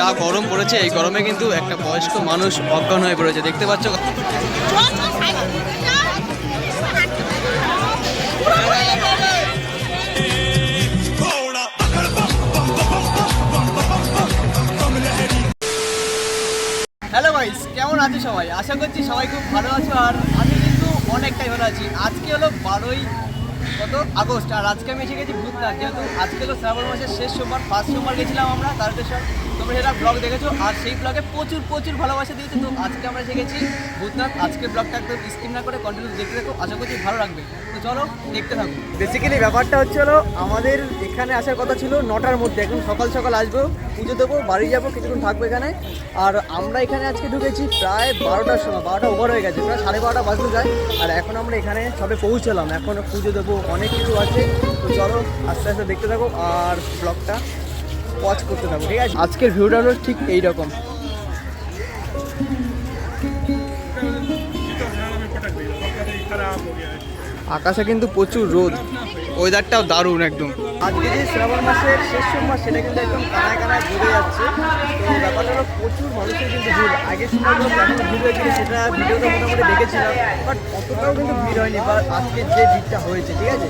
যা গরম পড়েছে, এই গরমে কিন্তু একটা বয়স্ক মানুষ অজ্ঞান হয়ে পড়েছে। দেখতে পাচ্ছ হ্যালো গাইস, কেমন আছো সবাই? আশা করছি সবাই খুব ভালো আছো, আর আমি কিন্তু অনেকটাই ভালো আছি। আজকে হলো বারোই কত? আগস্ট, আর আজকে আমি এসে গেছি ভূতনাথ। যেহেতু আজকে হলো শ্রাবণ মাসের শেষ সোমবার, ফার্স্ট সোমবার গেছিলাম আমরা, তারকেশ্বর। তোমরা সেটা ব্লগ দেখেছ, আর সেই ব্লগে প্রচুর প্রচুর ভালোবাসা দিয়েছ, তো আজকে আমরা গেছি ভূতনাথ। আজকে ব্লগটা একদম স্কিপ না করে কন্টিনিউ দেখতে থাকো, আশা করছি ভালো লাগবে। তো চলো, দেখতে থাকো। বেসিক্যালি ব্যাপারটা হচ্ছে হলো, আমাদের এখানে আসার কথা ছিল নটার মধ্যে। এখন সকাল সকাল আসব, পুজো দেবো, বাড়ি যাব, কিছুক্ষণ থাকব এখানে। আর আমরা এখানে আজকে ঢুকেছি প্রায় বারোটার সময়, বারোটা ওভার হয়ে গেছে, প্রায় সাড়ে বারোটা বাজতে যায়। আর এখন আমরা এখানে সবে পৌঁছলাম, এখন পুজো দেবো, অনেক কিছু আছে। তো চলো, আস্তে আস্তে দেখতে থাকো আর ব্লগটা ওয়াচ করতে থাকো ঠিক আছে? আজকের ভিউটা হলো ঠিক এইরকম। আকাশে কিন্তু প্রচুর রোদ। ওয়েদারটাও দারুণ একদম। আজকে যে শ্রাবণ মাসের শেষ সোমবার সেটা কিন্তু একদম কানায় কানায় ঘুরে যাচ্ছে। তো ব্যাপারটা হলো প্রচুর মানুষের কিন্তু ভিড়। আগের সময়গুলো যেমন ভিড় হয়েছিল সেটা ভিডিওতে মোটামুটি দেখেছিলাম। বাট অতটাও কিন্তু ভিড় হয়নি বা আজকে যে ভিড়টা হয়েছে ঠিক আছে?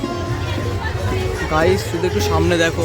গাইস শুধু একটু সামনে দেখো।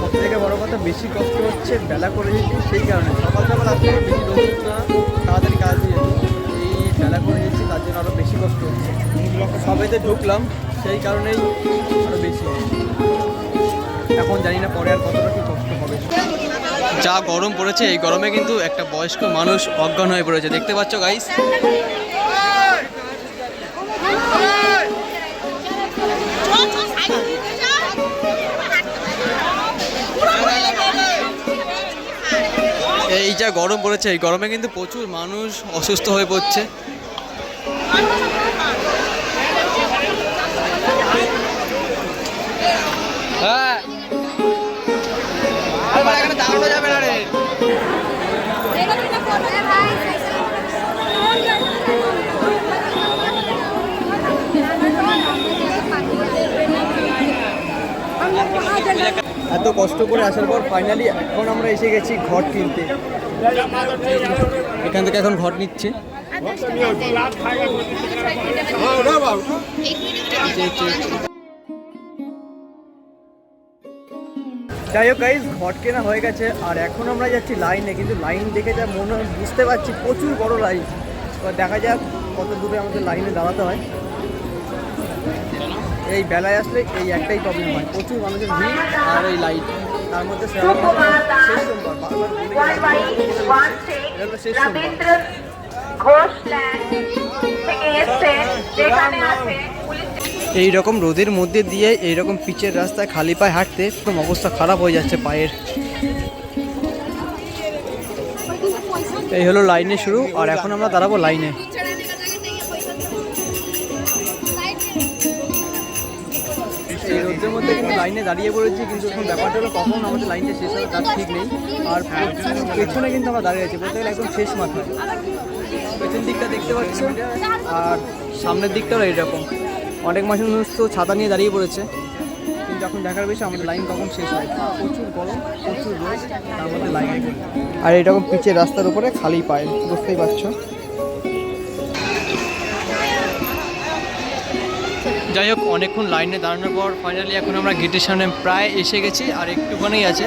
সব থেকে বড় কথা, বেশি কষ্ট হচ্ছে বেলা করে যেতে, সেই কারণে। সকাল সকাল আসলে বেশি রোদ না, তাড়াতাড়ি কাজ হয়ে যেত এই বেলা করে যেছি তার জন্য আরও বেশি কষ্ট হচ্ছে। সবেতে ঢুকলাম, সেই কারণেই আরও বেশি এখন জানি না পরে আর কতটা কি কষ্ট হবে। যা গরম পড়েছে, এই গরমে কিন্তু একটা বয়স্ক মানুষ অজ্ঞান হয়ে পড়েছে। দেখতে পাচ্ছ গাইস এই যা গরম পড়েছে, এই গরমে কিন্তু প্রচুর মানুষ অসুস্থ হয়ে পড়ছে। হ্যাঁ। এত কষ্ট করে আসার পর ফাইনালি এখন আমরা এসে গেছি ঘর কিনতে। এখান থেকে এখন ঘট নিচ্ছে। যাই হোক গাইজ ঘট কেনা হয়ে গেছে, আর এখন আমরা যাচ্ছি লাইনে কিন্তু লাইন দেখে যা মনে বুঝতে পারছি প্রচুর বড় লাইন এবার দেখা যাক কত দূরে আমাদের লাইনে দাঁড়াতে হয়। এই বেলায় আসলে এই একটাই প্রবলেম হয়, প্রচুর মানুষের ভিড় আর এই লাইট তার মধ্যে এই রকম রোদের মধ্যে দিয়ে এই রকম পিচের রাস্তায় খালি পায়ে হাঁটতে একদম অবস্থা খারাপ হয়ে যাচ্ছে পায়ের। এই হলো লাইনে শুরু আর এখন আমরা দাঁড়াবো লাইনে। মধ্যে কিন্তু লাইনে দাঁড়িয়ে পড়েছি, কিন্তু এখন ব্যাপারটা হলো কখন আমাদের লাইনটা শেষ হবে তার ঠিক নেই। আর পেছনে কিন্তু আমরা দাঁড়িয়ে আছি, বলতে গেলে একদম শেষ মাথায় পেছন দিকটা দেখতে পাচ্ছি, আর সামনের দিকটাও এইরকম। অনেক মানুষ তো ছাতা নিয়ে দাঁড়িয়ে পড়েছে, কিন্তু এখন দেখার বিষয় আমাদের লাইন কখন শেষ হয় প্রচুর গরম, প্রচুর রোদ, তার মধ্যে লাইনে আর এরকম পিচের রাস্তার উপরে খালি পায়, বুঝতেই পারছ? যাই হোক, অনেকক্ষণ লাইনে দাঁড়ানোর পর ফাইনালি এখন আমরা গেটের সামনে প্রায় এসে গেছি আর একটুখানেই আছে।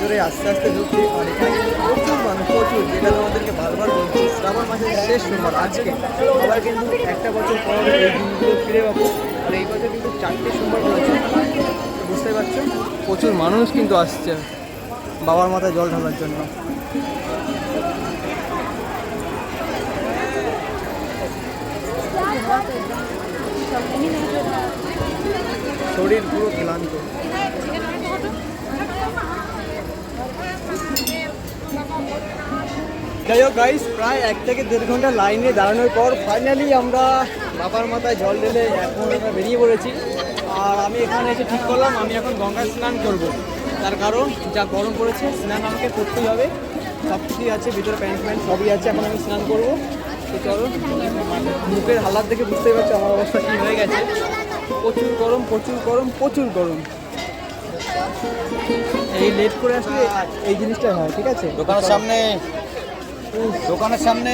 করে আস্তে আস্তে ঢুকছি। আর এখানে কিন্তু প্রচুর মানুষ, প্রচুর যেটা তোমাদেরকে বারবার বলছি, শ্রাবণ মাসের শেষ সোমবার, আজকে। আবার কিন্তু একটা বছর পর এই দিনগুলো ফিরে পাবো। আর এই বছর কিন্তু চারটে সোমবার রয়েছে বুঝতে পারছ? প্রচুর মানুষ কিন্তু আসছে বাবার মাথায় জল ঢালার জন্য। শরীর পুরো ক্লান্ত। যাই হোক গাইস প্রায় এক থেকে দেড় ঘণ্টা লাইনে দাঁড়ানোর পর ফাইনালি আমরা বাবার মাথায় জল ঢেলে এখন আমরা বেরিয়ে পড়েছি। আর আমি এখানে এসে ঠিক করলাম, আমি এখন গঙ্গায় স্নান করব। তার কারণ, যা গরম পড়েছে, স্নান আমাকে করতেই হবে। সব কিছুই আছে, ভিতরে প্যান্ট প্যান্ট সবই আছে, এখন আমি স্নান করব। তো চলো, মুখের হালাত দেখে বুঝতেই পারছ আমার অবস্থা কী হয়ে গেছে। প্রচুর গরম প্রচুর গরম প্রচুর গরম। এই লেট করে আসলে এই জিনিসটা হয়, ঠিক আছে? দোকানের সামনে দোকানের সামনে